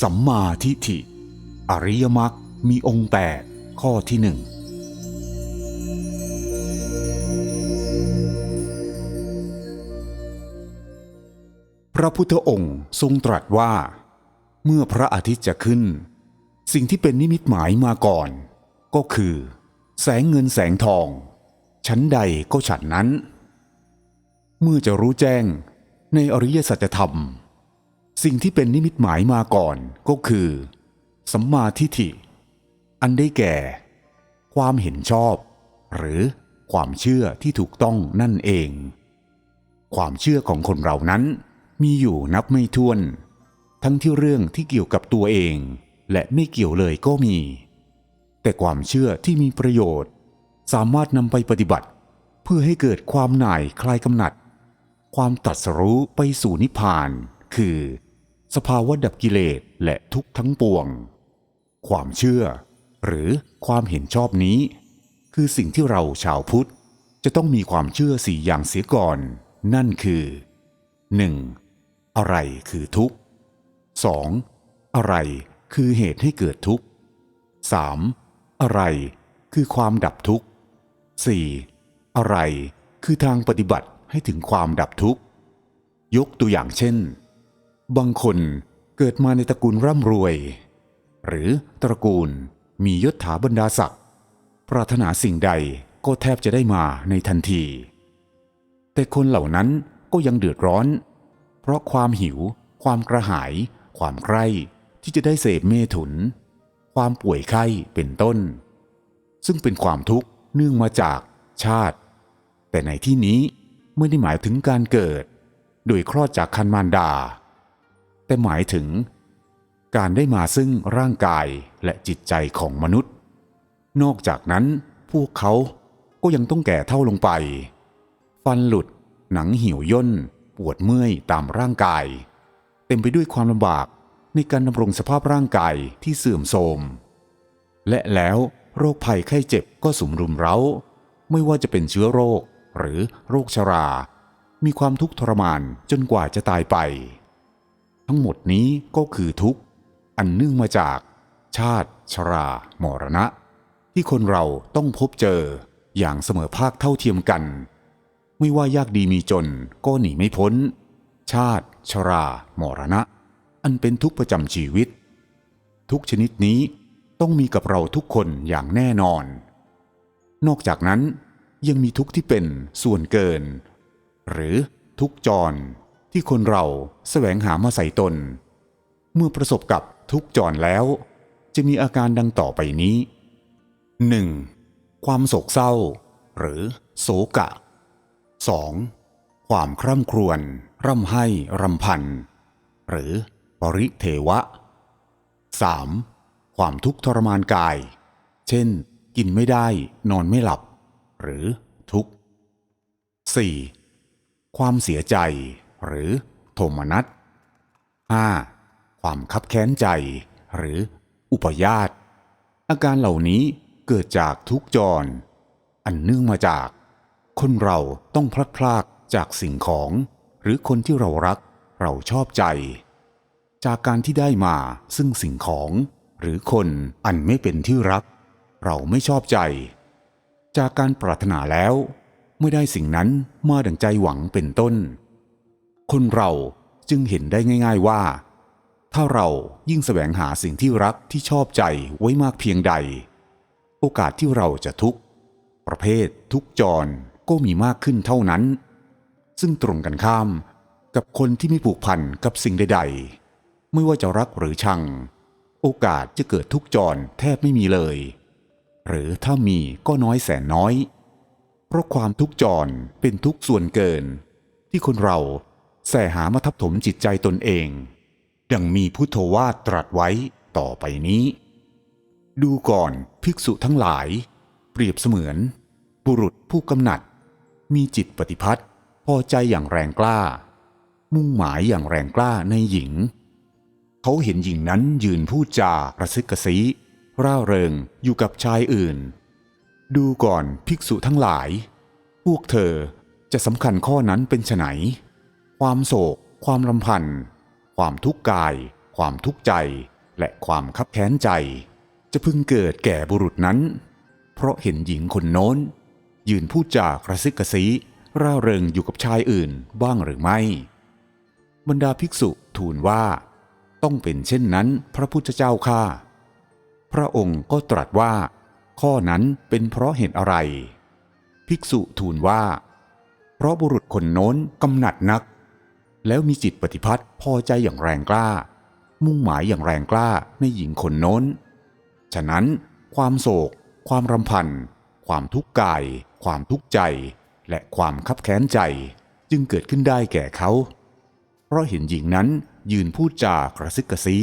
สัมมาทิฏฐิ อริยมรรคมีองค์แปดข้อที่หนึ่งพระพุทธองค์ทรงตรัสว่า เมื่อพระอาทิตย์จะขึ้น สิ่งที่เป็นนิมิตหมายมาก่อน ก็คือ แสงเงินแสงทอง ชั้นใดก็ฉันนั้น เมื่อจะรู้แจ้งในอริยสัจธรรม สิ่งที่เป็นนิมิตหมายมาก่อนก็คือ สัมมาทิฏฐิ อันได้แก่ ความเห็นชอบ หรือความเชื่อที่ถูกต้องนั่นเอง ความเชื่อของคนเรานั้น มีอยู่นับไม่ถ้วน ทั้งที่เรื่องที่เกี่ยวกับตัวเอง และไม่เกี่ยวเลยก็มี แต่ความเชื่อที่มีประโยชน์ สามารถนำไปปฏิบัติ เพื่อให้เกิดความหน่ายคลายกำหนัด ความตรัสรู้ไปสู่นิพพานคือ สภาวะดับกิเลสและทุกทั้งปวง ความเชื่อ หรือความเห็นชอบนี้ คือสิ่งที่เราชาวพุทธ จะต้องมีความเชื่อสี่อย่างเสียก่อน นั่นคือ 1. อะไรคือทุกข์ 2. อะไรคือเหตุให้เกิดทุกข์ 3. อะไรคือความดับทุกข์ 4. อะไรคือทางปฏิบัติให้ถึงความดับทุกข์ ยกตัวอย่างเช่น บางคนเกิดมาในตระกูลร่ำรวย หรือตระกูลมียศถาบรรดาศักดิ์ปรารถนาสิ่งใดก็แทบจะได้มาในทันที แต่คนเหล่านั้นก็ยังเดือดร้อน เพราะความหิว ความกระหาย ความใคร่ที่จะได้เสพเมถุน ความป่วยไข้เป็นต้น ซึ่งเป็นความทุกข์เนื่องมาจากชาติ แต่ในที่นี้ไม่ได้หมายถึงการเกิด โดยคลอดจากคันมารดา แต่หมายถึง การได้มาซึ่งร่างกายและจิตใจของมนุษย์ นอกจากนั้นพวกเขาก็ยังต้องแก่เท่าลงไป ฟันหลุด หนังเหี่ยวย่น ปวดเมื่อยตามร่างกาย เต็มไปด้วยความลำบากในการดำรงสภาพร่างกายที่เสื่อมโทรม และแล้วโรคภัยไข้เจ็บก็สุมรุมเร้า ไม่ว่าจะเป็นเชื้อโรคหรือโรคชรา มีความทุกข์ทรมานจนกว่าจะตายไป ทั้งหมดนี้ก็คือทุกข์ อันเนื่องมาจาก ชาติชรามรณะ ที่คนเราต้องพบเจออย่างเสมอภาคเท่าเทียมกัน ไม่ว่ายากดีมีจนก็หนีไม่พ้น ชาติชรามรณะ อันเป็นทุกข์ประจำชีวิต ทุกชนิดนี้ต้องมีกับเราทุกคนอย่างแน่นอน นอกจากนั้นยังมีทุกข์ที่เป็นส่วนเกิน หรือทุกจร ที่คนเราแสวงหามาใส่ตน เมื่อประสบกับทุกข์จรแล้ว จะมีอาการดังต่อไปนี้ 1. ความโศกเศร้า หรือโศกะ 2. ความคร่ำครวญร่ำไห้รำพัน หรือปริเทวะ 3. ความทุกข์ทรมานกาย เช่น กินไม่ได้นอนไม่หลับ หรือทุกข์ 4. ความเสียใจ หรือโทมนัส 5. ความคับแค้นใจ หรืออุปยาตอาการเหล่านี้เกิดจากทุกจร อันเนื่องมาจาก คนเราต้องพลัดพรากจากสิ่งของ หรือคนที่เรารักเราชอบใจ จากการที่ได้มาซึ่งสิ่งของ หรือคนอันไม่เป็นที่รัก เราไม่ชอบใจ จากการปรารถนาแล้ว ไม่ได้สิ่งนั้นมาดังใจหวังเป็นต้น คนเราจึงเห็นได้ง่าย ๆว่า ถ้าเรายิ่งแสวงหาสิ่งที่รักที่ชอบใจไว้มากเพียงใด โอกาสที่เราจะทุกข์ ประเภททุกจรก็มีมากขึ้นเท่านั้น ซึ่งตรงกันข้ามกับคนที่ไม่ผูกพันกับสิ่งใด ๆ ไม่ว่าจะรักหรือชัง โอกาสจะเกิดทุกจรแทบไม่มีเลย หรือถ้ามีก็น้อยแสนน้อย เพราะความทุกจรเป็นทุกส่วนเกิน ที่คนเรา แสหามาทับถมจิตใจตนเอง ดังมีพุทโธวาตรัสไว้ต่อไปนี้ ดูก่อนภิกษุทั้งหลาย เปรียบเสมือน บุรุษผู้กำหนัด มีจิตปฏิพัทธ์พอใจอย่างแรงกล้า มุ่งหมายอย่างแรงกล้าในหญิง เขาเห็นหญิงนั้นยืนพูดจาระซึกกระซีร่าเริงอยู่กับชายอื่น ดูก่อนภิกษุทั้งหลาย พวกเธอจะสำคัญข้อนั้นเป็นไฉน ความโศก ความรำพันความทุกข์กาย ความทุกข์ใจ และความคับแค้นใจ จะพึงเกิดแก่บุรุษนั้น เพราะเห็นหญิงคนโน้น ยืนพูดจากระซิกกระซีร่าเริงอยู่กับชายอื่นบ้างหรือไม่ บรรดาภิกษุทูลว่า ต้องเป็นเช่นนั้นพระพุทธเจ้าข้าพระองค์ก็ตรัสว่า ข้อนั้นเป็นเพราะเหตุอะไร ภิกษุทูลว่า เพราะบุรุษคนโน้นกำหนัดนัก แล้วมีจิตปฏิพัติพอใจอย่างแรงกล้า มุ่งหมายอย่างแรงกล้าในหญิงคนโน้น ฉะนั้น ความโศก ความรำพัน ความทุกข์กาย ความทุกข์ใจ และความคับแค้นใจจึงเกิดขึ้นได้แก่เขา เพราะเห็นหญิงนั้นยืนพูดจากระซิกกระซี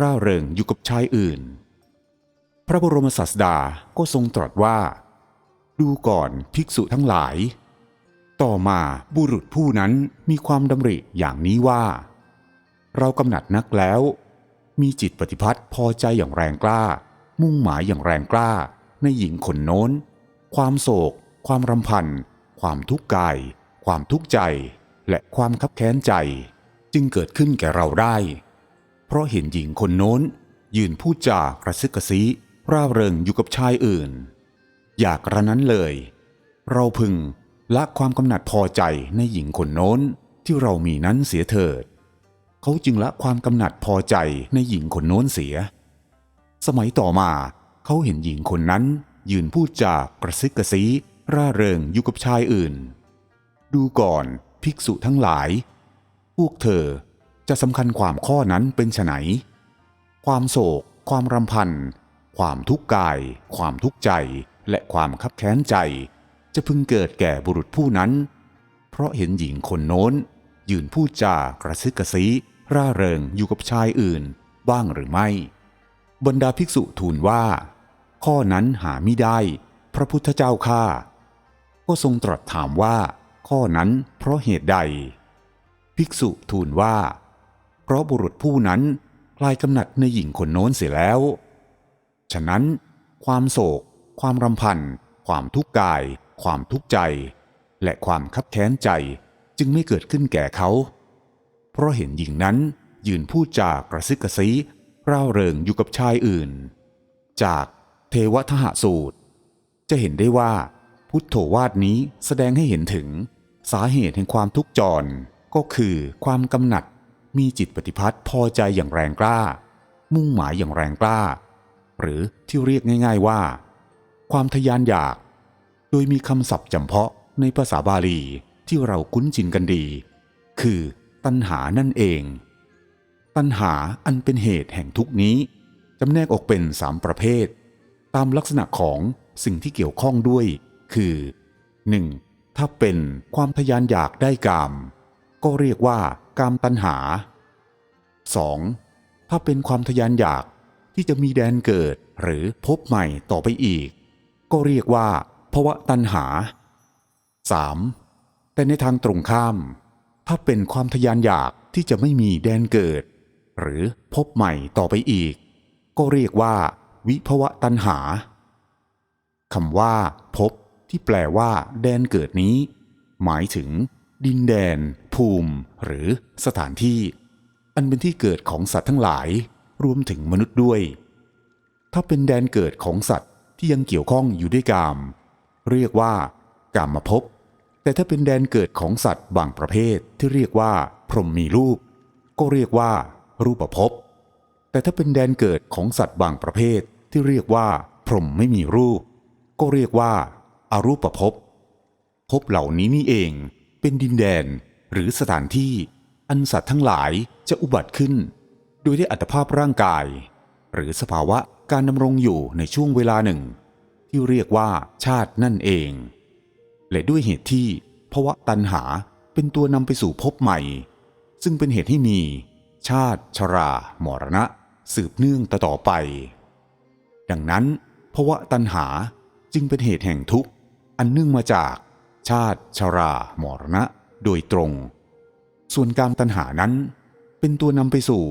ร่าเริงอยู่กับชายอื่น พระบรมศาสดาก็ทรงตรัสว่า ดูก่อนภิกษุทั้งหลาย ต่อมาบุรุษผู้นั้นมีความดำริอย่างนี้ว่า เรากำหนัดนักแล้ว มีจิตปฏิพัติพอใจอย่างแรงกล้า มุ่งหมายอย่างแรงกล้า ในหญิงคนโน้น ความโศก ความรำพัน ความทุกข์กาย ความทุกข์ใจ และความคับแค้นใจ จึงเกิดขึ้นแก่เราได้ เพราะเห็นหญิงคนโน้น ยืนพูดจากระซึกกระซีร่าเริงอยู่กับชายอื่น อยากกระนั้นเลย เราพึง ละความกำหนัดพอใจในหญิงคนโน้นที่เรามีนั้นเสียเถิด เขาจึงละความกำหนัดพอใจในหญิงคนโน้นเสีย สมัยต่อมาเขาเห็นหญิงคนนั้นยืนพูดจากกระซิกกระซีร่าเริงอยู่กับชายอื่น ดูก่อนภิกษุทั้งหลาย พวกเธอจะสำคัญความข้อนั้นเป็นไฉนความโศก ความรำพัน ความทุกข์กาย ความทุกข์ใจ และความคับแค้นใจ จะพึงเกิดแก่บุรุษผู้นั้น เพราะเห็นหญิงคนโน้น ยืนพูดจากระซึกกระซีร่าเริงอยู่กับชายอื่น บ้างหรือไม่ บรรดาภิกษุทูลว่า ข้อนั้นหาไม่ได้ พระพุทธเจ้าข้าก็ทรงตรัสถามว่า ข้อนั้นเพราะเหตุใด ภิกษุทูลว่า เพราะบุรุษผู้นั้นคลายกำหนัดในหญิงคนโน้นเสียแล้ว ฉะนั้น ความโศก ความรำพัน ความทุกข์กาย ความทุกข์ใจ และความคับแค้นใจจึงไม่เกิดขึ้นแก่เขา เพราะเห็นหญิงนั้นยืนพูดจากกระซิกกระซีร่าเริงอยู่กับชายอื่น จากเทวทหสูตร จะเห็นได้ว่าพุทโธวาทนี้แสดงให้เห็นถึงสาเหตุแห่งความทุกข์จรก็คือความกำหนัดมีจิตปฏิพัติพอใจอย่างแรงกล้า มุ่งหมายอย่างแรงกล้า หรือที่เรียกง่าย ๆว่า ความทยานอยาก โดยมีคำศัพท์จำเพาะในภาษาบาลีที่เราคุ้นชินกันดี คือ ตัณหานั่นเอง ตัณหาอันเป็นเหตุแห่งทุกนี้จำแนกออกเป็นสามประเภท ตามลักษณะของสิ่งที่เกี่ยวข้องด้วย คือ 1. ถ้าเป็นความทยานอยากได้กาม ก็เรียกว่ากามตัณหา 2. ถ้าเป็นความทยานอยากที่จะมีแดนเกิดหรือพบใหม่ต่อไปอีก ก็เรียกว่า ภวะตัณหา 3. แต่ในทางตรงข้าม ถ้าเป็นความทยานอยากที่จะไม่มีแดนเกิด หรือพบใหม่ต่อไปอีก ก็เรียกว่า วิภวะตัณหาคำว่า พบที่แปลว่า แดนเกิดนี้ หมายถึง ดินแดน ภูมิ หรือสถานที่ อันเป็นที่เกิดของสัตว์ทั้งหลาย รวมถึงมนุษย์ด้วย ถ้าเป็นแดนเกิดของสัตว์ที่ยังเกี่ยวข้องอยู่ด้วยกาม เรียกว่ากามมาพบแต่ถ้าเป็นแดนเกิดของสัตว์บางประเภทที่เรียกว่าพรหมมีรูป ก็เรียกว่ารูปภพ แต่ถ้าเป็นแดนเกิดของสัตว์บางประเภทที่เรียกว่า พรหมไม่มีรูป ก็เรียกว่าอารูปภพ ภพเหล่านี้นี่เองเป็นดินแดนหรือสถานที่ อันสัตว์ทั้งหลายจะอุบัติขึ้น โดยได้อัตภาพร่างกาย หรือสภาวะการดำรงอยู่ในช่วงเวลาหนึ่ง ที่เรียกว่าชาตินั่นเอง และด้วยเหตุที่ภวะตัณหาเป็นตัวนำไปสู่ภพใหม่ ซึ่งเป็นเหตุให้มี ชาติชรามรณะ สืบเนื่องต่อไป ดังนั้นภวะตัณหาจึงเป็นเหตุแห่งทุกข์ อันเนื่องมาจากชาติชรามรณะโดยตรง ส่วนการตัณหานั้น เป็นตัวนำไปสู่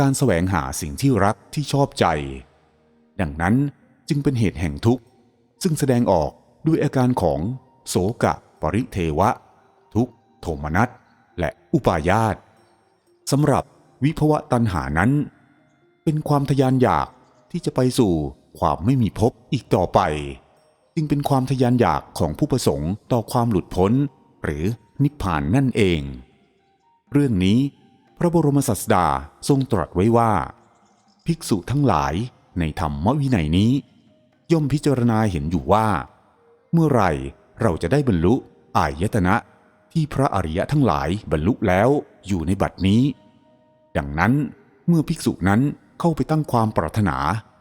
การแสวงหาสิ่งที่รักที่ชอบใจ ดังนั้นจึงเป็นเหตุแห่งทุกข์ ซึ่งแสดงออกด้วยอาการของโสกะปริเทวะ ทุกโทมนัสและอุปาญาตสำหรับวิภวะตัณหานั้น เป็นความทะยานอยากที่จะไปสู่ความไม่มีภพอีกต่อไป จึงเป็นความทะยานอยากของผู้ประสงค์ต่อความหลุดพ้น หรือนิพพานนั่นเอง เรื่องนี้พระบรมศาสดาทรงตรัสไว้ว่า ภิกษุทั้งหลายในธรรมวินัยนี้ ย่อมพิจารณาเห็นอยู่ว่า เมื่อไรเราจะได้บรรลุอายตนะที่พระอริยะทั้งหลายบรรลุแล้วอยู่ในบัดนี้ ดังนั้นเมื่อภิกษุนั้นเข้าไปตั้งความปรารถนา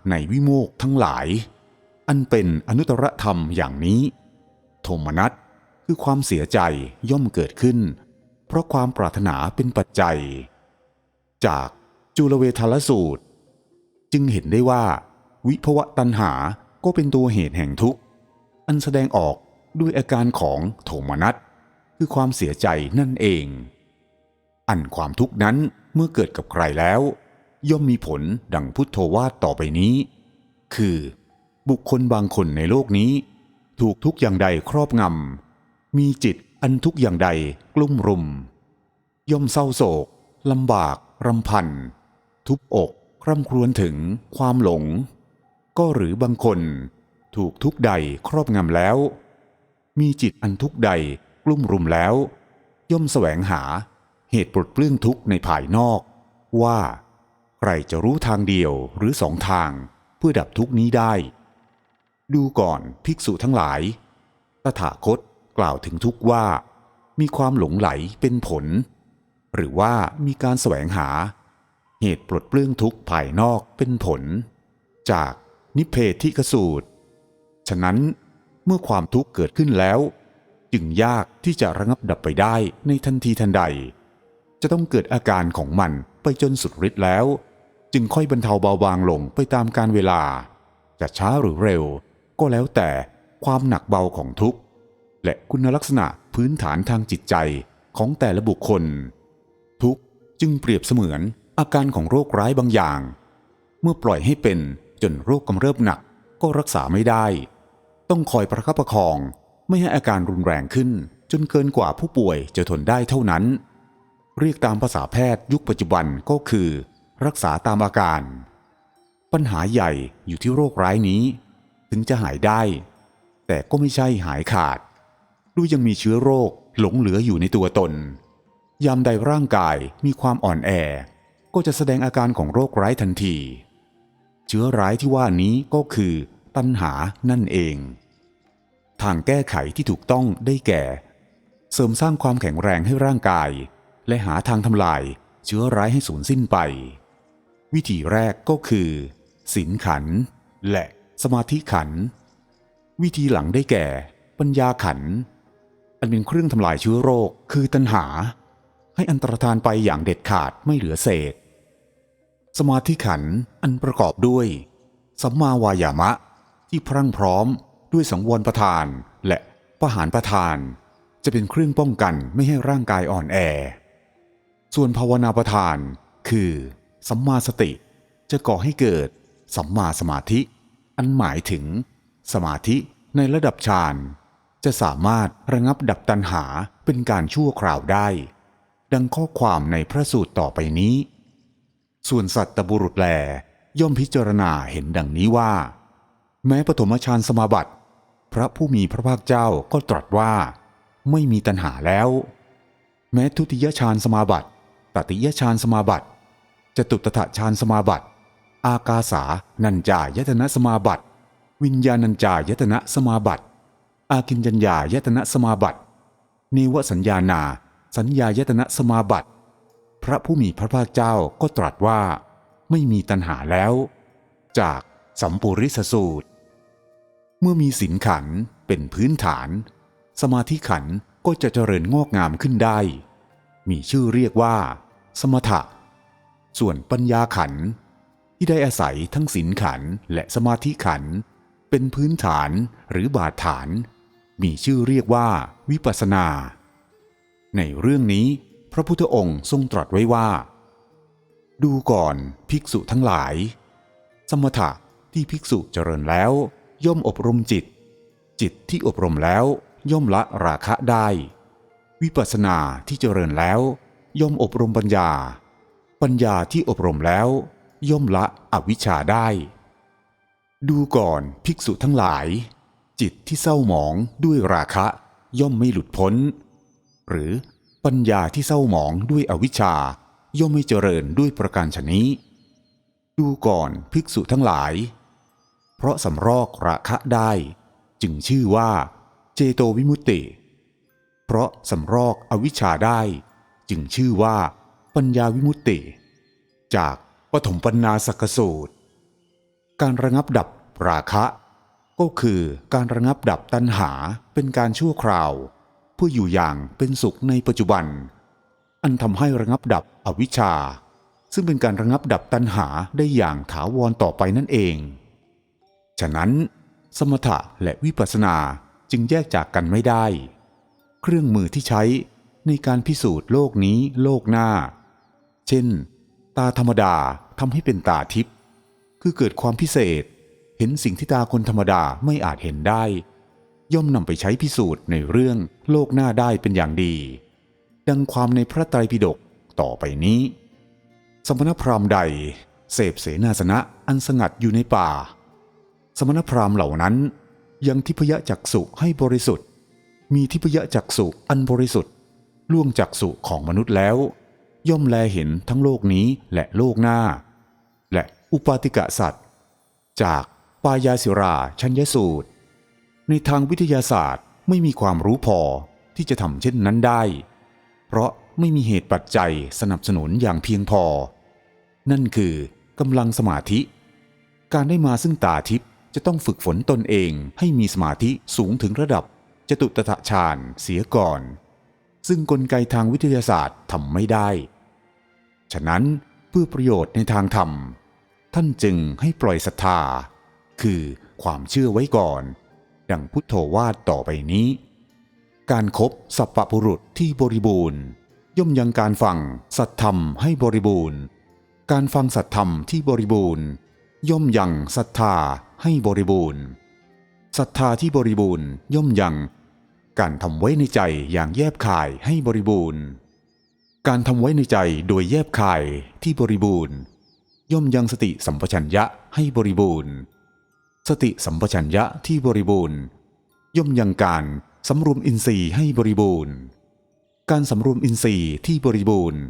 ในวิโมกข์ทั้งหลาย อันเป็นอนุตตรธรรมอย่างนี้ โทมนัสคือความเสียใจย่อมเกิดขึ้น เพราะความปรารถนาเป็นปัจจัย จากจุลเวทลสูตร จึงเห็นได้ว่า วิภวะตัณหา ก็เป็นตัวเหตุแห่งทุกข์อันแสดงออกด้วยอาการของโทมนัสคือความเสียใจนั่นเอง อันความทุกข์นั้นเมื่อเกิดกับใครแล้ว ย่อมมีผลดังพุทโธวาทต่อไปนี้ คือ บุคคลบางคนในโลกนี้ ถูกทุกอย่างใดครอบงำมีจิตอันทุกอย่างใดกลุ่มรุม ย่อมเศร้าโศกลำบากรำพัน ทุบอก คร่ำครวญถึงความหลง ก็หรือบางคน ถูกทุกใดครอบงำแล้ว มีจิตอันทุกใดกลุ่มรุมแล้ว ย่อมแสวงหาเหตุปลดเปลื้องทุกข์ในภายนอก ว่า ใครจะรู้ทางเดียวหรือสองทางเพื่อดับทุกนี้ได้ ดูก่อนภิกษุทั้งหลาย ตถาคตกล่าวถึงทุกว่า มีความหลงไหลเป็นผล หรือว่ามีการแสวงหา เหตุปลดเปลื้องทุกภายนอกเป็นผล จาก นิเพทธิกสูตร ฉะนั้นเมื่อความทุกข์เกิดขึ้นแล้ว จึงยากที่จะระงับดับไปได้ในทันทีทันใด จะต้องเกิดอาการของมันไปจนสุดฤทธิ์แล้ว จึงค่อยบรรเทาเบาบางลงไปตามการเวลา จะช้าหรือเร็ว ก็แล้วแต่ความหนักเบาของทุกข์และคุณลักษณะพื้นฐานทางจิตใจของแต่ละบุคคล ทุกจึงเปรียบเสมือนอาการของโรคร้ายบางอย่าง เมื่อปล่อยให้เป็น จนโรคกำเริบหนักก็รักษาไม่ได้ ต้องคอยประคับประคองไม่ให้อาการรุนแรงขึ้น จนเกินกว่าผู้ป่วยจะทนได้เท่านั้น เรียกตามภาษาแพทย์ยุคปัจจุบันก็คือ รักษาตามอาการ ปัญหาใหญ่อยู่ที่โรคร้ายนี้ ถึงจะหายได้ แต่ก็ไม่ใช่หายขาดดูยังมีเชื้อโรคหลงเหลืออยู่ในตัวตน ยามใดร่างกายมีความอ่อนแอ ก็จะแสดงอาการของโรคร้ายทันที เชื้อร้ายที่ว่านี้ก็คือตัณหานั่นเอง ทางแก้ไขที่ถูกต้องได้แก่ เสริมสร้างความแข็งแรงให้ร่างกาย และหาทางทำลายเชื้อร้ายให้สูญสิ้นไป วิธีแรกก็คือศีลขัน และสมาธิขัน วิธีหลังได้แก่ ปัญญาขัน อันเป็นเครื่องทำลายเชื้อโรคคือตัณหา ให้อันตรธานไปอย่างเด็ดขาดไม่เหลือเศษ สมาธิขันอันประกอบด้วย สัมมาวายามะ ที่พรั่งพร้อมด้วยสังวรประทาน และประหารประทาน จะเป็นเครื่องป้องกันไม่ให้ร่างกายอ่อนแอ ส่วนภาวนาประทาน คือ สัมมาสติจะก่อให้เกิด สัมมาสมาธิ อันหมายถึง สมาธิในระดับฌานจะสามารถระงับดับตัณหาเป็นการชั่วคราวได้ ดังข้อความในพระสูตรต่อไปนี้ ส่วนสัตตบุรุษแลย่อมพิจารณาเห็นดังนี้ว่า แม้ปฐมฌานสมาบัติ พระผู้มีพระภาคเจ้าก็ตรัสว่า ไม่มีตัณหาแล้ว แม้ทุติยฌานสมาบัติตติยฌานสมาบัติจตุตถฌานสมาบัติ อากาสานัญจายตนะสมาบัติ วิญญาณัญจายตนะสมาบัติ อากินจัญญายตนะสมาบัตินิวสัญญานา สัญญายตนะสมาบัติ พระผู้มีพระภาคเจ้าก็ตรัสว่า ไม่มีตัณหาแล้ว จากสัมปุริสสูตร เมื่อมีศีลขันเป็นพื้นฐาน สมาธิขันก็จะเจริญงอกงามขึ้นได้ มีชื่อเรียกว่า สมถะ ส่วนปัญญาขันที่ได้อาศัยทั้งศีลขันและสมาธิขันเป็นพื้นฐานหรือบาดฐาน มีชื่อเรียกว่าวิปัสสนา ในเรื่องนี้ ระพุทธองค์ทรงตรัสไว้ว่า ดูก่อนภิกษุทั้งหลาย สมถะที่ภิกษุเจริญแล้ว ย่อมอบรมจิต จิตที่อบรมแล้วย่อมละราคะได้ วิปัสสนาที่เจริญแล้ว ย่อมอบรมปัญญา ปัญญาที่อบรมแล้ว ย่อมละอวิชชาได้ ดูก่อนภิกษุทั้งหลาย จิตที่เศร้าหมองด้วยราคะ ย่อมไม่หลุดพ้น หรือ ปัญญาที่เศร้าหมองด้วยอวิชชา ย่อมไม่เจริญด้วยประการชนนี้ ดูก่อนภิกษุทั้งหลาย เพราะสำรอกราคะได้ จึงชื่อว่า เจโตวิมุตติ เพราะสำรอกอวิชชาได้ จึงชื่อว่า ปัญญาวิมุตติ จากปฐมปัญนาสกสูตร การระงับดับราคะ ก็คือการระงับดับตัณหาเป็นการชั่วคราว พื่ออยู่อย่างเป็นสุขในปัจจุบัน อันทำให้ระงับดับอวิชชา ซึ่งเป็นการระงับดับตัณหาได้อย่างถาวรต่อไปนั่นเอง ฉะนั้นสมถะและวิปัสสนาจึงแยกจากกันไม่ได้ เครื่องมือที่ใช้ในการพิสูจน์โลกนี้โลกหน้า เช่น ตาธรรมดาทำให้เป็นตาทิพย์คือเกิดความพิเศษ เห็นสิ่งที่ตาคนธรรมดาไม่อาจเห็นได้ ย่อมนำไปใช้พิสูจน์ในเรื่องโลกหน้าได้เป็นอย่างดี ดังความในพระไตรปิฎกต่อไปนี้ สมณพราหมณ์ใด เสพเสนาสนะอันสงัดอยู่ในป่า สมณพราหมณ์เหล่านั้น ยังทิพยจักสุให้บริสุทธิ์ มีทิพยจักสุอันบริสุทธิ์ ล่วงจักสุของมนุษย์แล้ว ย่อมแลเห็นทั้งโลกนี้และโลกหน้า และอุปาติกะสัตว์ จากปายาสิราชัญญสูตร ในทางวิทยาศาสตร์ไม่มีความรู้พอที่จะทำเช่นนั้นได้ เพราะไม่มีเหตุปัจจัยสนับสนุนอย่างเพียงพอ นั่นคือกำลังสมาธิ การได้มาซึ่งตาทิพย์จะต้องฝึกฝนตนเองให้มีสมาธิสูงถึงระดับจตุตถฌานเสียก่อน ซึ่งกลไกทางวิทยาศาสตร์ทำไม่ได้ ฉะนั้นเพื่อประโยชน์ในทางธรรม ท่านจึงให้ปล่อยศรัทธา คือความเชื่อไว้ก่อน ดังพุทโธวาดต่อไปนี้ การครบสัพพบุรุษที่บริบูรณ์ ย่อมยังการฟังสัตธรรมให้บริบูรณ์ การฟังสัตธรรมที่บริบูรณ์ ย่อมยังศรัทธาให้บริบูรณ์ศรัทธาที่บริบูรณ์ย่อมยังการทำไว้ในใจอย่างแยบคายให้บริบูรณ์ การทำไว้ในใจโดยแยบคายที่บริบูรณ์ ย่อมยังสติสัมปชัญญะให้บริบูรณ์ สติสัมปชัญญะที่บริบูรณ์ ย่อมยังการสำรวมอินทรีย์ให้บริบูรณ์ การสำรวมอินทรีย์ที่บริบูรณ์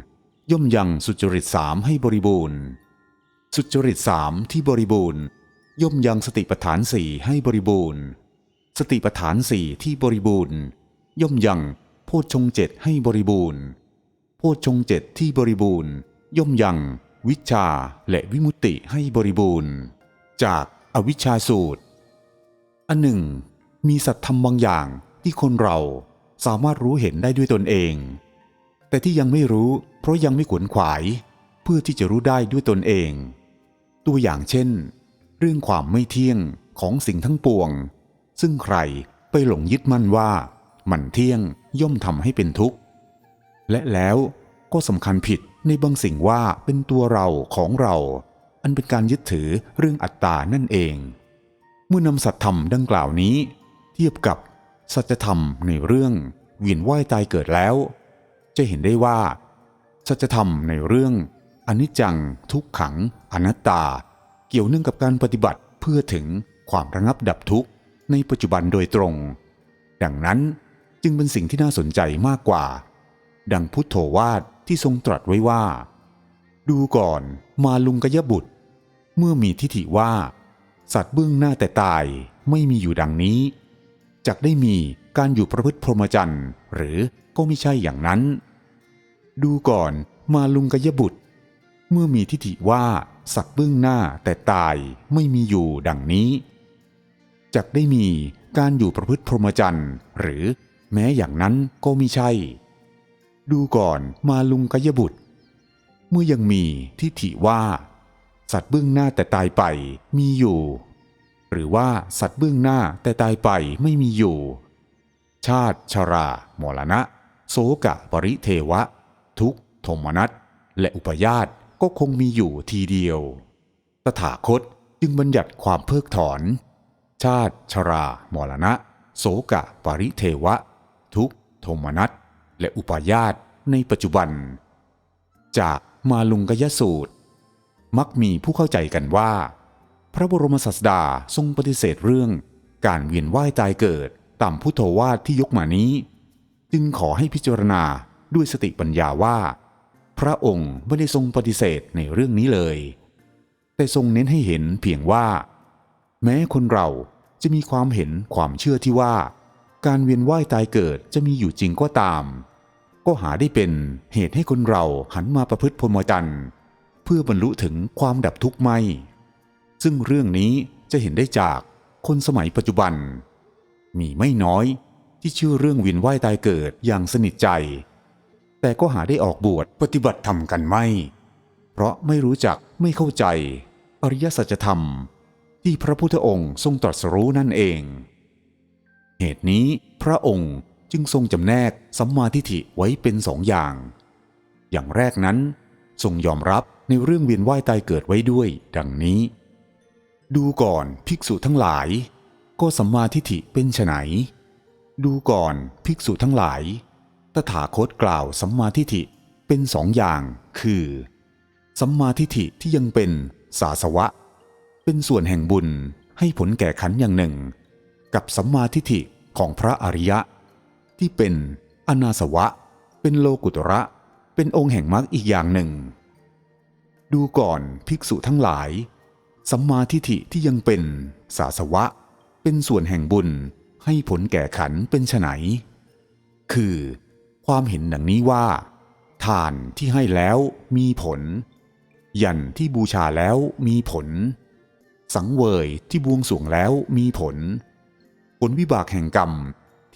ย่อมยังสุจริตสามให้บริบูรณ์ สุจริตสามที่บริบูรณ์ ย่อมยังสติปัฏฐานสี่ให้บริบูรณ์ สติปัฏฐานสี่ที่บริบูรณ์ ย่อมยังโพชฌงเจ็ดให้บริบูรณ์โพชฌงเจ็ดที่บริบูรณ์ ย่อมยังวิชาและวิมุตติให้บริบูรณ์ จาก อวิชชาสูตร อันหนึ่ง มีสัตธรรมบางอย่างที่คนเราสามารถรู้เห็นได้ด้วยตนเอง แต่ที่ยังไม่รู้เพราะยังไม่ขวนขวาย เพื่อที่จะรู้ได้ด้วยตนเอง ตัวอย่างเช่น เรื่องความไม่เที่ยงของสิ่งทั้งปวง ซึ่งใครไปหลงยึดมั่นว่า มันเที่ยงย่อมทำให้เป็นทุกข์ และแล้วก็สำคัญผิดในบางสิ่งว่าเป็นตัวเราของเรา อันเป็นการยึดถือเรื่องอัตตานั่นเอง เมื่อนำสัตธรรมดังกล่าวนี้ เทียบกับสัจธรรมในเรื่องเวียนว่ายตายเกิดแล้ว จะเห็นได้ว่า สัจธรรมในเรื่องอนิจจัง ทุกขัง อนัตตา เกี่ยวเนื่องกับการปฏิบัติเพื่อถึงความระงับดับทุกข์ในปัจจุบันโดยตรง ดังนั้นจึงเป็นสิ่งที่น่าสนใจมากกว่า ดังพุทโธวาทที่ทรงตรัสไว้ว่า ดูก่อนมาลุงกยบุตร เมื่อมีทิฏฐิว่า สัตว์เบื้องหน้าแต่ตายไม่มีอยู่ดังนี้จักได้มีการอยู่ประพฤติพรหมจรรย์หรือก็ไม่ใช่อย่างนั้น ดูก่อนมาลุงกยบุตร เมื่อมีทิฏฐิว่าสัตว์เบื้องหน้าแต่ตายไม่มีอยู่ดังนี้จักได้มีการอยู่ประพฤติพรหมจรรย์หรือแม้อย่างนั้นก็ไม่ใช่ ดูก่อนมาลุงกยบุตร เมื่อยังมีทิฏฐิว่า สัตว์เบื้องหน้าแต่ตายไปมีอยู่ หรือว่าสัตว์เบื้องหน้าแต่ตายไปไม่มีอยู่ ชาติชรามรณะ โสกะปริเทวะ ทุกโทมนัสและอุปยาตก็คงมีอยู่ทีเดียว ตถาคตจึงบัญญัติความเพิกถอน ชาติชรามรณะ โสกะปริเทวะ ทุกโทมนัสและอุปยาตในปัจจุบัน จาก มาลุงกยสูตร มักมีผู้เข้าใจกันว่า พระบรมศาสดาทรงปฏิเสธเรื่อง การเวียนว่ายตายเกิดตามพุทโธวาทที่ยกมานี้ จึงขอให้พิจารณาด้วยสติปัญญาว่า พระองค์ไม่ได้ทรงปฏิเสธในเรื่องนี้เลย แต่ทรงเน้นให้เห็นเพียงว่า แม้คนเราจะมีความเห็นความเชื่อที่ว่า การเวียนว่ายตายเกิดจะมีอยู่จริงก็ตาม ก็หาได้เป็นเหตุให้คนเราหันมาประพฤติพรหมจรรย์เพื่อบรรลุถึงความดับทุกข์ไม่ ซึ่งเรื่องนี้จะเห็นได้จากคนสมัยปัจจุบัน มีไม่น้อยที่เชื่อเรื่องเวียนว่ายตายเกิดอย่างสนิทใจ แต่ก็หาได้ออกบวชปฏิบัติธรรมกันไม่ เพราะไม่รู้จักไม่เข้าใจ อริยสัจธรรม ที่พระพุทธองค์ทรงตรัสรู้นั่นเอง เหตุนี้พระองค์ จึงทรงจำแนกสัมมาทิฏฐิไว้เป็นสองอย่าง อย่างแรกนั้น ทรงยอมรับในเรื่องเวียนว่ายตายเกิดไว้ด้วย ดังนี้ ดูก่อนภิกษุทั้งหลาย ก็สัมมาทิฏฐิเป็นไฉนดูก่อนภิกษุทั้งหลาย ตถาคตกล่าวสัมมาทิฏฐิเป็นสองอย่างคือสัมมาทิฏฐิที่ยังเป็นสาสวะ เป็นส่วนแห่งบุญให้ผลแก่ขันอย่างหนึ่ง กับสัมมาทิฏฐิของพระอริยะ ที่เป็นอนาสวะ เป็นโลกุตระ เป็นองค์แห่งมรรคอีกอย่างหนึ่ง ดูก่อนภิกษุทั้งหลาย สัมมาทิฏฐิที่ยังเป็นสาสวะ เป็นส่วนแห่งบุญให้ผลแก่ขันเป็นไฉนคือ ความเห็นดังนี้ว่า ทานที่ให้แล้วมีผล ยันที่บูชาแล้วมีผล สังเวยที่บวงสรวงแล้วมีผล ผลวิบากแห่งกรรม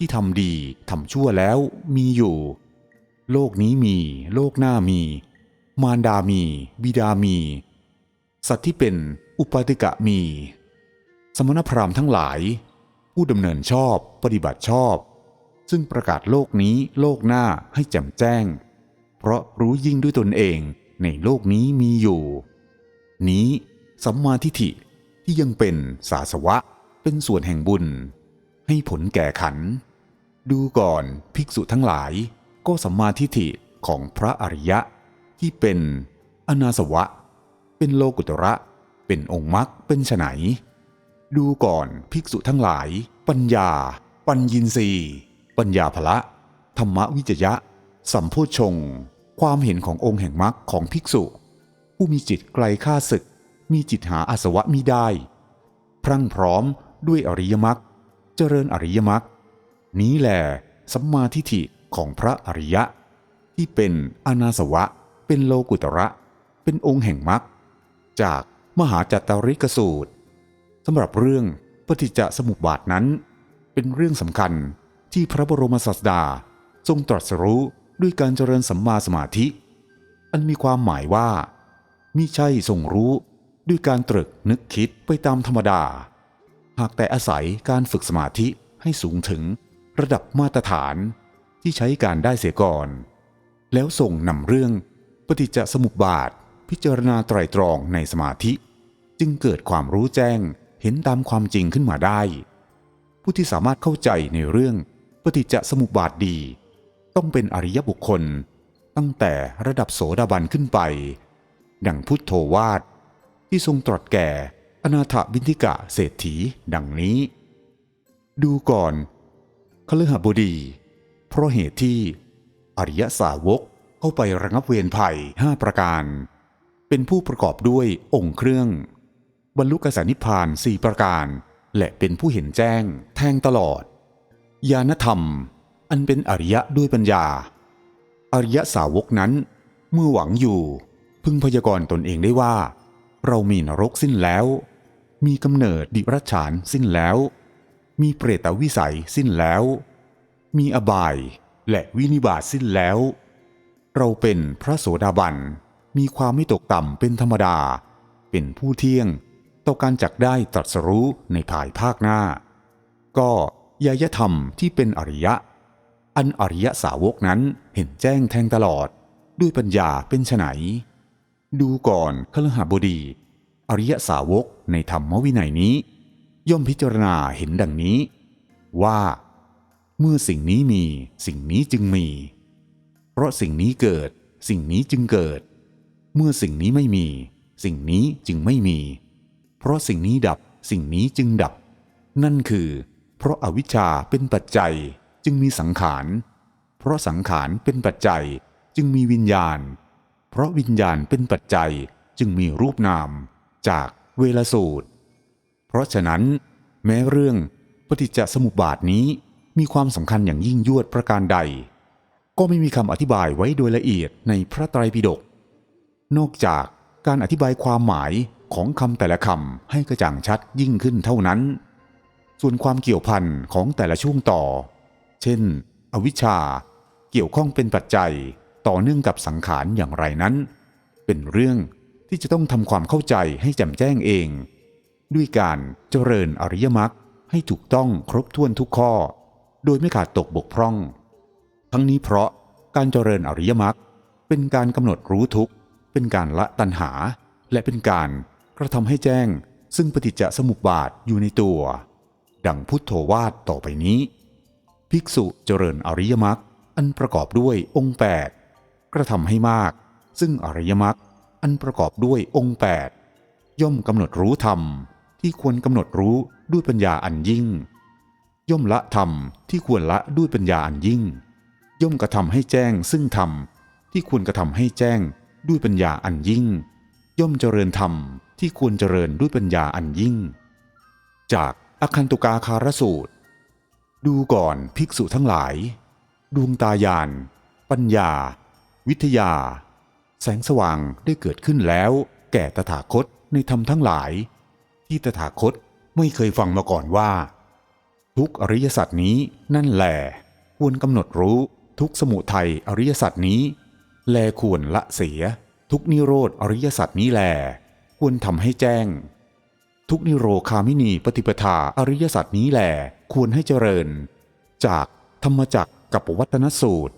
ที่ทำดีทำชั่วแล้วมีอยู่ โลกนี้มี โลกหน้ามี มารดามี บิดามี สัตว์ที่เป็นอุปาติกะมี สมณพราหมณ์ทั้งหลาย ผู้ดำเนินชอบปฏิบัติชอบ ซึ่งประกาศโลกนี้โลกหน้าให้แจ่มแจ้ง เพราะรู้ยิ่งด้วยตนเองในโลกนี้มีอยู่ นี้สัมมาทิฏฐิที่ยังเป็นสาสวะเป็นส่วนแห่งบุญ ให้ผลแก่ขัน ดูก่อนภิกษุทั้งหลาย ก็สัมมาทิฏฐิของพระอริยะ ที่เป็นอนาสวะ เป็นโลกุตระ เป็นองค์มรรคเป็นไฉนดูก่อนภิกษุทั้งหลาย ปัญญา ปัญญินรีปัญญาภละ ธรรมวิจยะ สัมโพชง ความเห็นขององค์แห่งมรรคของภิกษุ ผู้มีจิตไกลข้าศึก มีจิตหาอาสวะมิได้ พรั่งพร้อมด้วยอริยมรรคเจริญอริยมรรค นี้แหลสัมมาทิฏฐิของพระอริยะ ที่เป็นอนาสวะ เป็นโลกุตระ เป็นองค์แห่งมรรคจากมหาจัตตาริกสูตรสำหรับเรื่องปฏิจจสมุปบาทนั้น เป็นเรื่องสำคัญที่พระบรมศาสดาทรงตรัสรู้ด้วยการเจริญสัมมาสมาธิ อันมีความหมายว่ามิใช่ทรงรู้ด้วยการตรึกนึกคิดไปตามธรรมดา หากแต่อาศัยการฝึกสมาธิให้สูงถึง ระดับมาตรฐานที่ใช้การได้เสียก่อน แล้วส่งนำเรื่องปฏิจจสมุปบาท พิจารณาไตรตรองในสมาธิ จึงเกิดความรู้แจ้งเห็นตามความจริงขึ้นมาได้ ผู้ที่สามารถเข้าใจในเรื่องปฏิจจสมุปบาทดี ต้องเป็นอริยบุคคล ตั้งแต่ระดับโสดาบันขึ้นไป ดังพุทโธวาท ที่ทรงตรัสแก่อนาถบินทิกะเศรษฐีดังนี้ ดูก่อน คฤหบดี เพราะเหตุที่อริยสาวกเข้าไประงับเวรภัยห้าประการ เป็นผู้ประกอบด้วยองค์เครื่อง บรรลุกสานิพานสี่ประการ และเป็นผู้เห็นแจ้งแทงตลอด ญาณธรรม อันเป็นอริยะด้วยปัญญา อริยสาวกนั้น เมื่อหวังอยู่ พึงพยากรณ์ตนเองได้ว่า เรามีนรกสิ้นแล้ว มีกำเนิดดิรัจฉานสิ้นแล้ว มีเปรตวิสัยสิ้นแล้ว มีอบายและวินิบาตสิ้นแล้ว เราเป็นพระโสดาบัน มีความไม่ตกต่ำเป็นธรรมดา เป็นผู้เที่ยงต่อการจักได้ตรัสรู้ในภายภาคหน้า ก็ยายธรรมที่เป็นอริยะ อันอริยสาวกนั้นเห็นแจ้งแทงตลอดด้วยปัญญาเป็นไฉนดูก่อนคลหบดี อริยสาวกในธรรมวินัยนี้ ย่อมพิจารณาเห็นดังนี้ ว่า เมื่อสิ่งนี้มีสิ่งนี้จึงมี เพราะสิ่งนี้เกิด สิ่งนี้จึงเกิด เมื่อสิ่งนี้ไม่มี สิ่งนี้จึงไม่มี เพราะสิ่งนี้ดับสิ่งนี้จึงดับ นั่นคือ เพราะอาวิชชาเป็นปัจจัยจึงมีสังขาร เพราะสังขารเป็นปัจจัยจึงมีวิญญาณ เพราะวิญญาณเป็นปัจจัยจึงมีรูปนาม จากเวลสูตร เพราะฉะนั้น แม้เรื่องปฏิจจสมุปบาทนี้มีความสำคัญอย่างยิ่งยวดประการใด ก็ไม่มีคำอธิบายไว้โดยละเอียดในพระไตรปิฎกนอกจากการอธิบายความหมายของคำแต่ละคำให้กระจ่างชัดยิ่งขึ้นเท่านั้น ส่วนความเกี่ยวพันของแต่ละช่วงต่อ เช่น อวิชชาเกี่ยวข้องเป็นปัจจัยต่อเนื่องกับสังขารอย่างไรนั้น เป็นเรื่องที่จะต้องทำความเข้าใจให้แจ่มแจ้งเอง ด้วยการเจริญอริยมรรคให้ถูกต้องครบถ้วนทุกข้อ โดยไม่ขาดตกบกพร่อง ทั้งนี้เพราะการเจริญอริยมรรคเป็นการกำหนดรู้ทุกข์เป็นการละตัณหา และเป็นการกระทำให้แจ้ง ซึ่งปฏิจจสมุปบาทอยู่ในตัว ดังพุทโธวาทต่อไปนี้ ภิกษุเจริญอริยมรรคอันประกอบด้วยองค์ 8 กระทำให้มาก ซึ่งอริยมรรคอันประกอบด้วยองค์ 8 ย่อมกำหนดรู้ธรรม ที่ควรกำหนดรู้ด้วยปัญญาอันยิ่ง ย่อมละธรรมที่ควรละด้วยปัญญาอันยิ่ง ย่อมกระทำให้แจ้งซึ่งธรรมที่ควรกระทำให้แจ้งด้วยปัญญาอันยิ่ง ย่อมเจริญธรรมที่ควรเจริญด้วยปัญญาอันยิ่ง จากอคันตุกาคารสูตร ดูก่อนภิกษุทั้งหลาย ดวงตายานปัญญา วิทยา แสงสว่างได้เกิดขึ้นแล้ว แก่ตถาคตในธรรมทั้งหลาย ที่ตถาคตไม่เคยฟังมาก่อนว่า ทุกอริยสัจนี้นั่นแหลควรกำหนดรู้ทุกสมุทัยอริยสัจนี้ แลควรละเสีย ทุกนิโรธอริยสัจนี้แล ควรทำให้แจ้ง ทุกนิโรคามินีปฏิปทาอริยสัจนี้แลควรให้เจริญ จากธรรมจักกับวัตนสูตร